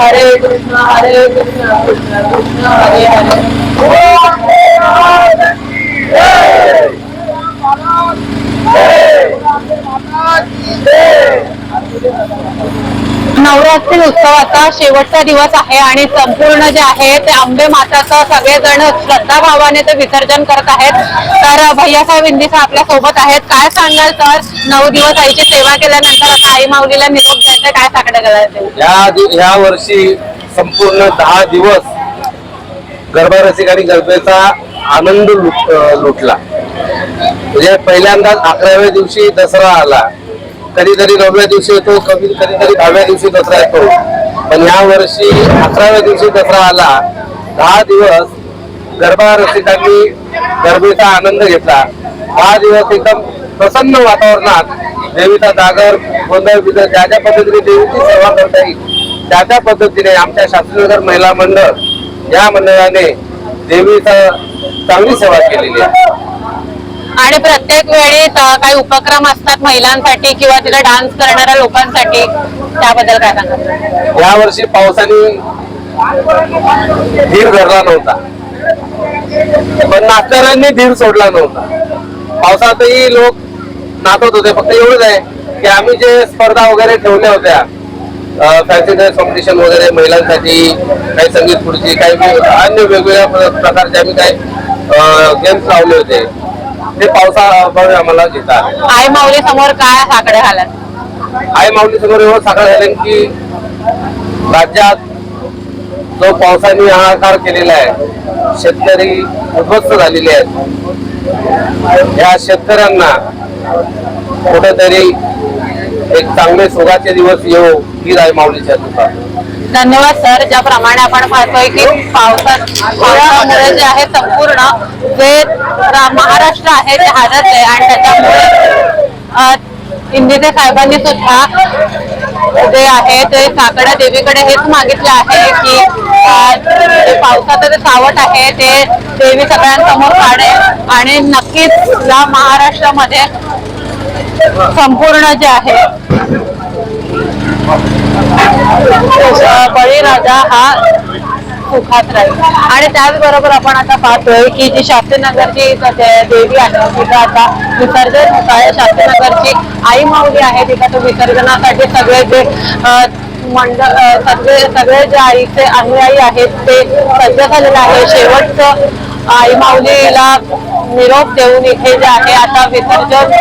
हरे कृष्ण हरे कृष्ण कृष्ण कृष्ण हरे हरे ओम हरे राम जय नवरात्री उत्सवाचा शेवटचा दिवस आहे आणि संपूर्ण जे आहे ते आंबे माताचं सगळेजण श्रद्धाभावाने ते विसर्जन करत आहेत. तर भैयासाहेब इंदिसा आपल्यासोबत आहेत. काय सांगाल तर? नऊ दिवस आईची सेवा केल्यानंतर आता आई माऊलीला निरोप द्यायचा काय साकडं करायचं या वर्षी संपूर्ण दहा दिवस गरबा रसिक आणि गरबेचा आनंद लुट- लुटला. म्हणजे पहिल्यांदाच अकराव्या दिवशी दसरा आला. कधीतरी नवव्या दिवशी येतो कधी कधीतरी दहाव्या दिवशी दसरा येतो. पण या वर्षी अकराव्या दिवशी दसरा आला दहा दिवस गरबा रसिकांनी गरबेचा आनंद घेतला. दहा दिवस एकदम प्रसन्न वातावरणात देवीचा जागर गोंधळ बिंधळ ज्या ज्या पद्धतीने देवीची सेवा करता येईल त्या त्या पद्धतीने आमच्या शास्त्रीनगर महिला मंडळ या मंडळाने देवीचा चांगली सेवा केलेली आहे. आणि प्रत्येक वेळी काही उपक्रम असतात महिलांसाठी किंवा तिथे डान्स करणाऱ्या लोकांसाठी. त्याबद्दल काय सांगा या वर्षी पावसाने धीर धरला नव्हता. पण नाचणाऱ्यांनी धीर सोडला नव्हता. पावसातही लोक नाचत होते. फक्त एवढंच आहे की आम्ही जे स्पर्धा वगैरे ठेवल्या होत्या फॅन्सी ड्रेस कॉम्पिटिशन वगैरे महिलांसाठी काही संगीत खुर्ची काही अन्य वेगवेगळ्या प्रकारचे आम्ही काही गेम्स लावले होते. ते पावसामुळे आम्हाला घेता आले आई माऊली समोर काय साकडे घालाल आई माऊली समोर एवढं साखर झालं की राज्यात जो पावसाने हाहाकार केलेला आहे शेतकरी उद्ध्वस्त झालेले आहेत. या शेतकऱ्यांना कुठेतरी एक चांगले सोगाचे दिवस येऊ ही राय माऊलीच्या दुकान धन्यवाद सर. ज्याप्रमाणे आपण पाहतोय की पावसात पावसामुळे जे आहे संपूर्ण जे महाराष्ट्र आहे ते आहे. आणि त्याच्यामुळे इंदिरे साहेबांनी सुद्धा जे आहे ते साकडा देवीकडे हेच मागितले आहे की पावसाचं जे सावट आहे ते देवी सगळ्यांसमोर काढेल आणि नक्कीच या महाराष्ट्रामध्ये संपूर्ण जे आहे. बळीराजा हा सुखात राहील. आणि त्याचबरोबर आपण आता पाहतोय की जी शास्त्रीनगरची देवी आहे तिथं आता विसर्जन होत आहे. शास्त्रीनगरची आई माऊली आहे तिथं तो विसर्जनासाठी सगळे जे मंडळ सगळे सगळे जे आईचे अनुयायी आहेत ते सज्ज झालेले आहे शेवटचं आई माऊलीला निरोप देऊन इथे जे आहे आता विसर्जन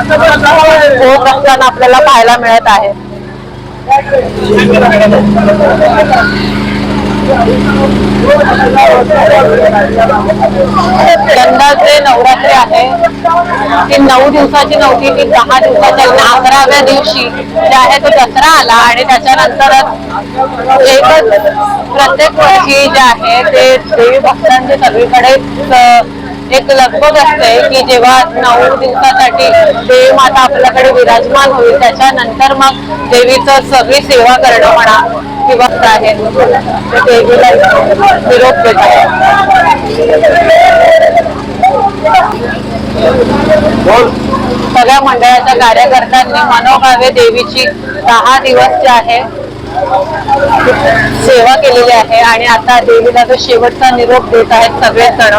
होत असताना आपल्याला पाहायला मिळत आहे. यंदाचे नवरात्री आहे. ती नऊ दिवसाची नव्हती ती दहा दिवसाची अकराव्या दिवशी. जे आहे तो दसरा आला आणि त्याच्यानंतर एकच प्रत्येक वर्षी जे आहे ते देवी भक्तांचे सगळीकडे एक लगबग असते की जेव्हा नऊ दिवसासाठी देवी माता आपल्याकडे विराजमान होईल त्याच्यानंतर मग देवीचं सगळी सेवा करणं म्हणा किंवा आहे. देवीला निरोप देतात सगळ्या मंडळाच्या कार्यकर्त्यांनी मनोभावे देवीची दहा दिवस जे आहे सेवा केलेली आहे आणि आता देवीला तो शेवटचा निरोप देत आहेत सगळे जण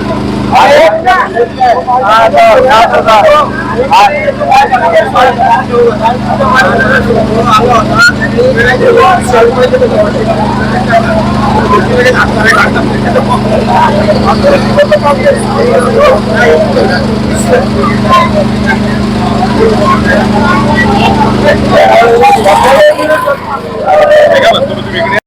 আচ্ছা